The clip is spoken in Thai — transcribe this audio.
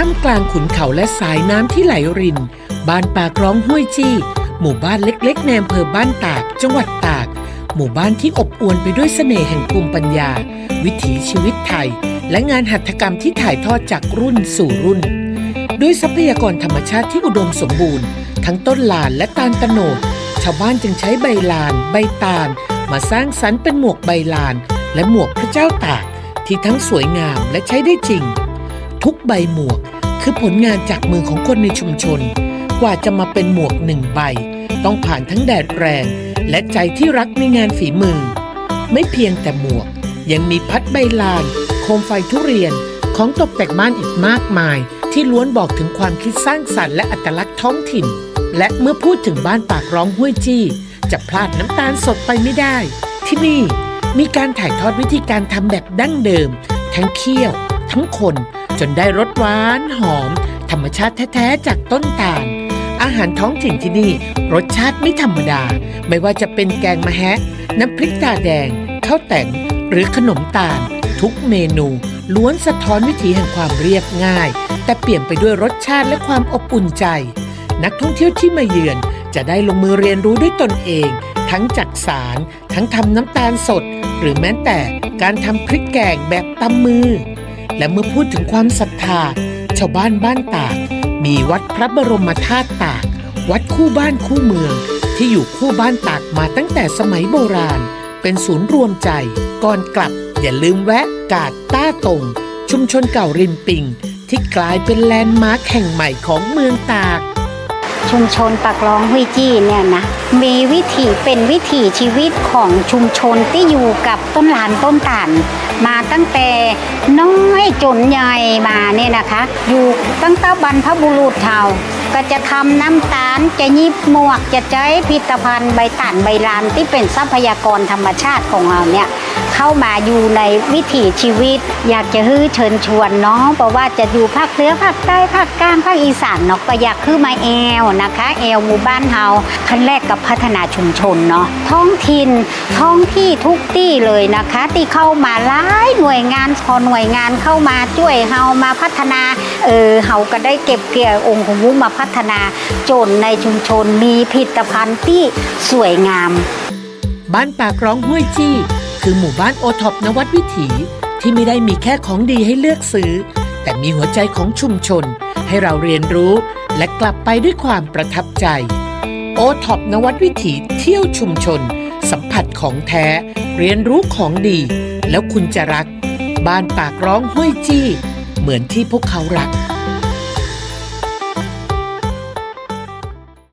่ามกลางขุนเขาและสายน้ำที่ไหลริน บ้านปากร้องห้วยจี้ หมู่บ้านเล็กๆในอำเภอบ้านตาก จังหวัดตาก หมู่บ้านที่อบอวลไปด้วยเสน่ห์แห่งภูมิปัญญา วิถีชีวิตไทย และงานหัตถกรรมที่ถ่ายทอดจากรุ่นสู่รุ่น ด้วยทรัพยากรธรรมชาติที่อุดมสมบูรณ์ ทั้งต้นลานและตาลตะโนด ชาวบ้านจึงใช้ใบลาน ใบตาล มาสร้างสรรค์เป็นหมวกใบลาน และหมวกพระเจ้าตากที่ทั้งสวยงามและใช้ได้จริง ทุกใบหมวก คือผลงานจากมือของคนในชุมชน กว่าจะมาเป็นหมวกหนึ่งใบ ต้องผ่านทั้งแดดแรง และใจที่รักในงานฝีมือ ไม่เพียงแต่หมวก ยังมีพัดใบลาน โคมไฟทุเรียน ของตกแต่งบ้านอีกมากมาย ที่ล้วนบอกถึงความคิดสร้างสรรค์และอัตลักษณ์ท้องถิ่น และเมื่อพูดถึงบ้านปากร้องห้วยจี้ จะพลาดน้ำตาลสดไปไม่ได้ ที่นี่มีการถ่ายทอดวิธีการทำแบบดั้งเดิม ทั้งเคี่ยว ทั้งคน จนได้รสหวานหอม ธรรมชาติแท้ ๆ จากต้นตาล อาหารท้องถิ่นที่นี่ รสชาติไม่ธรรมดา ไม่ว่าจะเป็นแกงมะแฮะ น้ำพริกตาแดงข้าวแตงหรือขนมตาล ทุกเมนู ล้วนสะท้อนวิถีแห่งความเรียบง่าย แต่เปลี่ยนไปด้วยรสชาติและความอบอุ่นใจ นักท่องเที่ยวที่มาเยือนจะได้ลงมือเรียนรู้ด้วยตนเอง ทั้งจักสาร ทั้งทำน้ำตาลสด หรือแม้แต่การทำพริกแกงแบบตำมือ และเมื่อพูดถึงความศรัทธา ชาวบ้านบ้านตาก มีวัดพระบรมธาตุตาก วัดคู่บ้านคู่เมือง ที่อยู่คู่บ้านตากมาตั้งแต่สมัยโบราณ เป็นศูนย์รวมใจ ก่อนกลับอย่าลืมแวะกาดต้าตงชุมชนเก่าริมปิง ที่กลายเป็นแลนด์มาร์คแห่งใหม่ของเมืองตาก ชุมชนปากร้องห้วยจี้เนี่ยนะมีวิถีเป็นวิถีชีวิตของชุมชนที่อยู่กับต้นลานต้นตาลมาตั้งแต่น้อยจนใหญ่มาเนี่ยนะคะ อยู่ตั้งแต่บรรพบุรุษเทาก็จะทำน้ำตาลจะยิบหมวกจะใช้ผลิตภัณฑ์ใบตาลใบลานที่เป็นทรัพยากรธรรมชาติของเราเนี่ย เข้ามาอยู่ในวิถีชีวิต อยากจะฮื้อเชิญชวนเนาะเพราะว่าจะอยู่ภาคเหนือภาคใต้ภาคกลางภาคอีสานเนาะก็อยากคือมาแอลนะคะแอลหมู่บ้านเฮาขั้นแรกกับพัฒนาชุมชนเนาะท้องถิ่นท้องที่ทุกที่เลยนะคะที่เข้ามาหลายหน่วยงานพอหน่วยงานเข้ามาช่วยเฮามาพัฒนาเออเฮาก็ได้เก็บเกี่ยวองค์ของวุ้มาพัฒนาจนในชุมชนมีผลิตภัณฑ์ที่สวยงาม บ้านปากร้องห้วยจี้ คือหมู่บ้านโอท็อปนวัดวิถีที่ไม่ได้มีแค่ของดีให้เลือกซื้อ แต่มีหัวใจของชุมชน ให้เราเรียนรู้และกลับไปด้วยความประทับใจ โอท็อปนวัดวิถีเที่ยวชุมชน สัมผัสของแท้ เรียนรู้ของดี แล้วคุณจะรัก บ้านปากร้องห้วยจี้ เหมือนที่พวกเขารัก